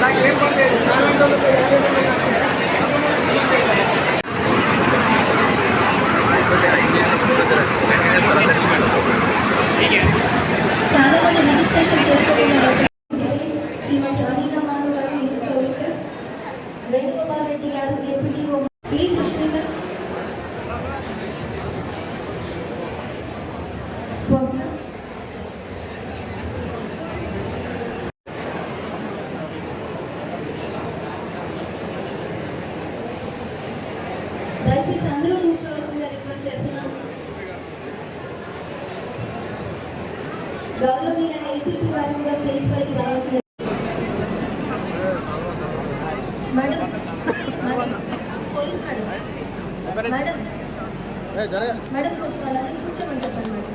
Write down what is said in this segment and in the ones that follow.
నాకేం పర్లేదు నాలుగు రోజులకు యాభై చాలా మంది రిజిస్ట్రేషన్ చేసుకున్నారు శ్రీమతి అనిత మాను గారు ఈ సర్వీసెస్ వేణుగోపాల్ రెడ్డి గారు ఎంపీటీఓ ఈ సుష్మిత స్వప్న దయచేసి అందరూ కూర్చోవలసిందిగా రిక్వెస్ట్ చేస్తున్నాం. గౌరవనీయులైన ఏసీపీ గారు కూడా స్టేజ్ పైకి రావాల్సింది madam madam police madam madam madam కొంచెం వాళ్ళందరినీ కూర్చోమని చెప్పండి మేడం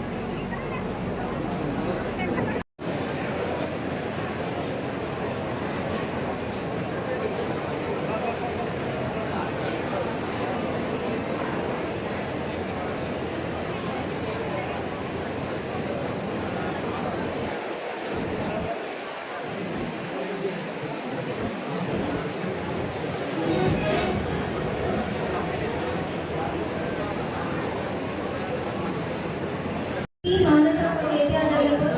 ఈ మానస ఒక ఏపీఆర్ డెవలపర్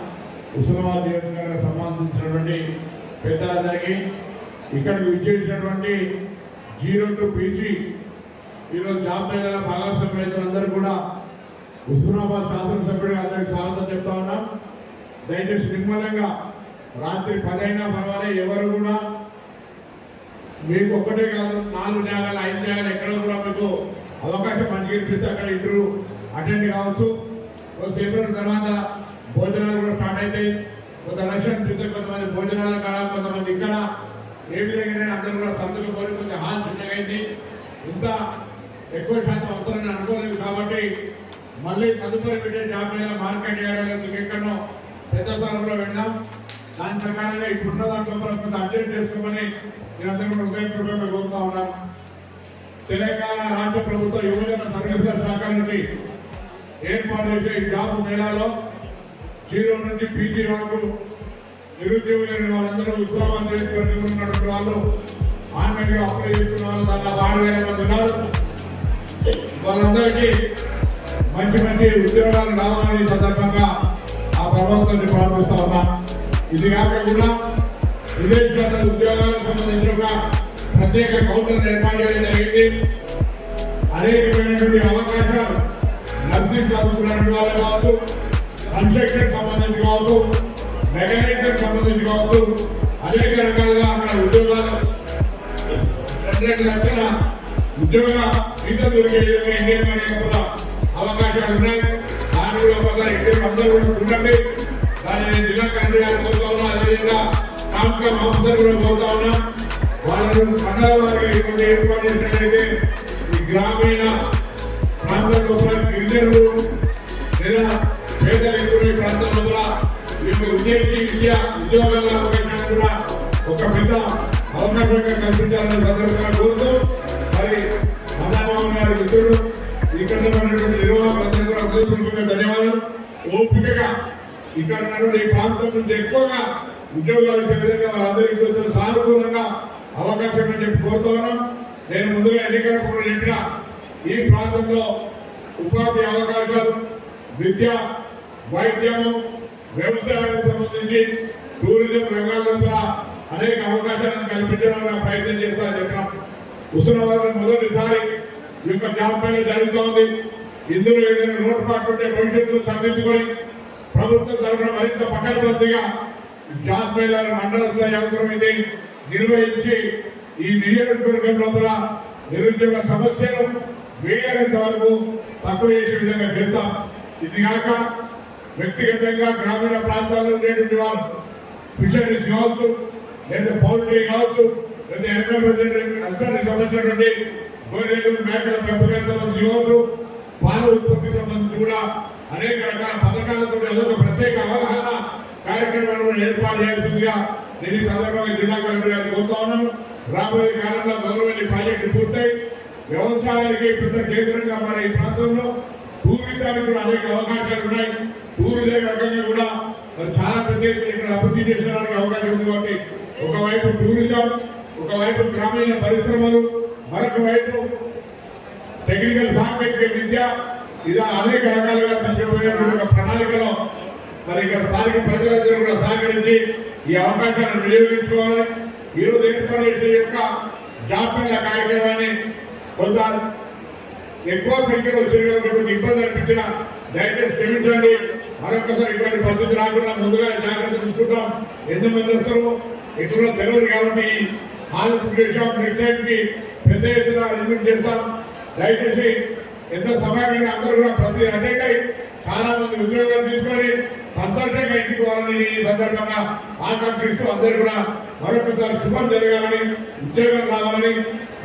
ఉస్మానాబాద్ నియోజకవర్గానికి సంబంధించినటువంటి పెద్దలందరికీ ఇక్కడికి విచ్చేసినటువంటి జీరో టు పీజీ ఈరోజు జాబ్ మేళల భాగస్వామ్య రైతులందరూ కూడా ఉస్మానాబాద్ శాసనసభ్యుడిగా అందరికి స్వాగతం చెప్తా ఉన్నాం. దయచేసి నిర్మలంగా రాత్రి పదైనా పర్వాలేదు ఎవరు కూడా మీకు ఒక్కటే కాదు నాలుగు జాగాలు ఐదు జాగాలు ఎక్కడ కూడా మీకు అవకాశం మనకి ఇప్పిస్తే అక్కడ ఇంటర్వ్యూ అటెండ్ కావచ్చు. సేపటి తర్వాత భోజనాలు కూడా స్టార్ట్ అవుతాయి కొంత రష్ చూస్తే కొంతమంది భోజనాల కాడ కొంతమంది ఇక్కడ. ఏ విధంగా అందరూ కూడా సంతకు కోరి కొంచెం హాల్ చిన్నగా అయింది. ఇంత ఎక్కువ శాతం వస్తారని అనుకోలేదు కాబట్టి మళ్ళీ తదుపరి పెట్టే జాబ్ మీద మార్కెట్ చేయడం ఎక్కడో పెద్ద స్థానంలో పెడదాం. దాని ప్రకారంగా ఇప్పుడున్న దాంట్లో కూడా కొంత అప్డేట్ చేసుకోమని నేనందరూ కూడా హృదయపూర్వకంగా కోరుతా ఉన్నాను. తెలంగాణ రాష్ట్ర ప్రభుత్వ యువజన సర్వీసుల శాఖ నుండి ఏర్పాటు చేసే జాబ్ మేళాలో జీరో నుంచి పీజీ వరకు నిరుద్యోగులైన వాళ్ళందరూ ఉస్మానాబాద్ చేసుకొని ఉన్నటువంటి వాళ్ళు ఆన్లైన్గా అప్లై చేసుకున్న వాళ్ళు దాదాపు ఆరు వేల మంది ఉన్నారు. వాళ్ళందరికీ మంచి మంచి ఉద్యోగాలు రావాలని సందర్భంగా ఆ ప్రభుత్వాన్ని ప్రారంభిస్తా ఉన్నా. ఇది కాకుండా విదేశీ విదేశాల ఉద్యోగాలకు సంబంధించిన ఒక ప్రత్యేక కౌంటర్ ఏర్పాటు చేయడం జరిగింది. అనేకమైనటువంటి అవకాశాలు నర్సింగ్ చదువుకున్నటువంటి వాళ్ళు కావచ్చు కన్స్ట్రక్షన్ సంబంధించి కావచ్చు మెకానికల్ సంబంధించి కావచ్చు అనేక రకాలుగా అక్కడ ఉద్యోగాలు రెండు లక్షల ఉద్యోగ జీతం దొరికే విధంగా ఇండియన్ మనీ కూడా అవకాశాలు ఉన్నాయి. దాని కూడా ఒకసారి ఇండియన్ అందరూ కూడా చూడండి. దాన్ని నేను జిల్లా కలెక్టర్ గారు కోరుతా ఉన్నా అదేవిధంగా కాంపిటల్ ఆఫీసర్ కూడా కోరుతా ఉన్నా. వాళ్ళను మండల వారిగా ఇక్కడ ఏర్పాటు చేసినట్లయితే ఈ గ్రామీణ ప్రాంతంలో గిరిజనులు లేదా పేదలు ఎక్కువ ఈ ప్రాంతంలో కూడా వీళ్ళకి విదేశీ విద్య ఉద్యోగాల కూడా ఒక పెద్ద అవకాశంగా కల్పించాలని సందర్భంగా కోరుతూ మరి మదామోహన్ గారి మిత్రుడు ఇక్కడ ఉన్నటువంటి నిర్వాహకులందరూ కూడా హృదయపూర్వకంగా ధన్యవాదాలు. ఓపికగా ఇక్కడ ఉన్నటువంటి ఈ ప్రాంతం నుంచి ఎక్కువగా ఉద్యోగాలు ఇచ్చే విధంగా వాళ్ళందరికీ కొంచెం సానుకూలంగా అవకాశం అని చెప్పి కోరుతా ఉన్నాం. నేను ముందుగా ఎన్నికలప్పుడు చెప్పిన ఈ ప్రాంతంలో ఉపాధి అవకాశాలు విద్య వైద్యము వ్యవసాయానికి సంబంధించి టూరిజం రంగాల్లో కూడా అనేక అవకాశాలను కల్పించడానికి ప్రయత్నం చేస్తానని చెప్పినాం ఉస్మానాబాద్ మొదటిసారి ఈ యొక్క జాబ్ మేళ జరుగుతోంది. ఇందులో ఏదైనా లోటుపాట్లు ఉంటే భవిష్యత్తులో సాధించుకొని ప్రభుత్వం తరఫున మరింత పకడ్బందీగా జాబ్ మేళాలు మండల స్థాయి అవసరమైతే నిర్వహించి ఈ నియోజకవర్గం లోపల నిరుద్యోగ సమస్యను వేయనంత వరకు తక్కువ చేసే విధంగా చేస్తాం. ఇది కాక వ్యక్తిగతంగా గ్రామీణ ప్రాంతాల్లో ఉండేటువంటి వాళ్ళు ఫిషరీస్ కావచ్చు లేదా పౌల్ట్రీ కావచ్చు లేదా ఎనిమిది హస్బెండ్కి సంబంధించినటువంటి గోరేలు మేకల పెంపకానికి సంబంధించి కావచ్చు పాల ఉత్పత్తికి సంబంధించి కూడా అనేక రకాల పథకాలతో అదొక ప్రత్యేక అవగాహన కార్యక్రమాలను ఏర్పాటు చేయాల్సిందిగా నేను ఈ సందర్భంగా జిల్లా కలెక్టర్ గారిని కోరుతా ఉన్నాను. రాబోయే కాలంలో గౌరవల్లి ప్రాజెక్టు పూర్తయి వ్యవసాయానికి పెద్ద కేంద్రంగా మన ఈ ప్రాంతంలో పూర్వీకానికి కూడా అనేక అవకాశాలు ఉన్నాయి. టూరిజం రకంగా కూడా మరి చాలా పెద్ద ఇక్కడ అభివృద్ధి చేసడానికి అవకాశం ఉంది కాబట్టి ఒకవైపు టూరిజం ఒకవైపు గ్రామీణ పరిశ్రమలు మరొక వైపు టెక్నికల్ సాంకేతిక విద్య. ఇలా అనేక రకాలుగా తీసుకుపోయేటువంటి ఒక ప్రణాళికలో మరి ఇక్కడ స్థానిక ప్రజలందరూ కూడా సహకరించి ఈ అవకాశాలను వినియోగించుకోవాలని ఈరోజు ఏర్పాటు చేసిన యొక్క జాబ్ కార్యక్రమాన్ని కొంత ఎక్కువ సంఖ్యలో వచ్చారు కొంచెం ఇబ్బంది అనిపించిన దయచేసి క్షమించండి. మరొకసారి ఇటువంటి పద్ధతి రాకుండా ముందుగా జాగ్రత్త తీసుకుంటాం ఎంతమంది వస్తారో? ఇతరులు తెలియదు కాబట్టి హాల్ బుక్ నెక్స్ట్ టైంకి పెద్ద ఎత్తున అరేంజ్మెంట్ చేస్తాం. దయచేసి ఎంత సమయమైన అందరూ కూడా ప్రతి అటెండ్ అయ్యి చాలా మంది ఉద్యోగాలు తీసుకొని సంతోషంగా ఇంటికి పోవాలని ఈ సందర్భంగా ఆకాంక్షిస్తూ అందరూ కూడా మరొకసారి శుభం జరగాలని ఉద్యోగం రావాలని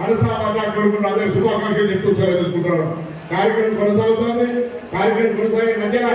మనసామాట కోరుకుంటూ అందరూ శుభాకాంక్షలు చెప్తూ సెలవు తీసుకుంటున్నాను కార్యక్రమం కొనసాగుతుంది. కార్యక్రమం కొనసాగే మధ్యన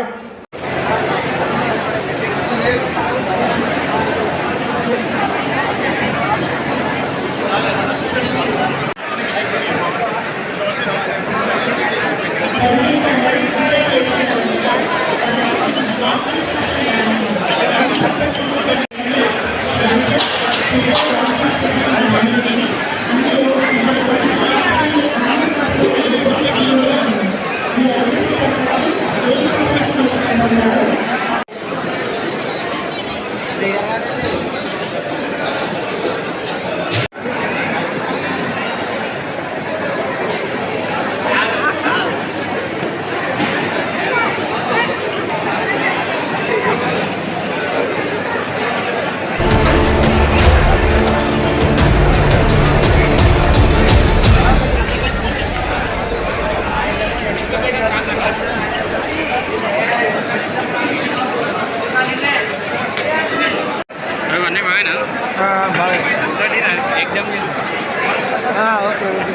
હા ભાવે એકદમ હા ઓકે ઓકે.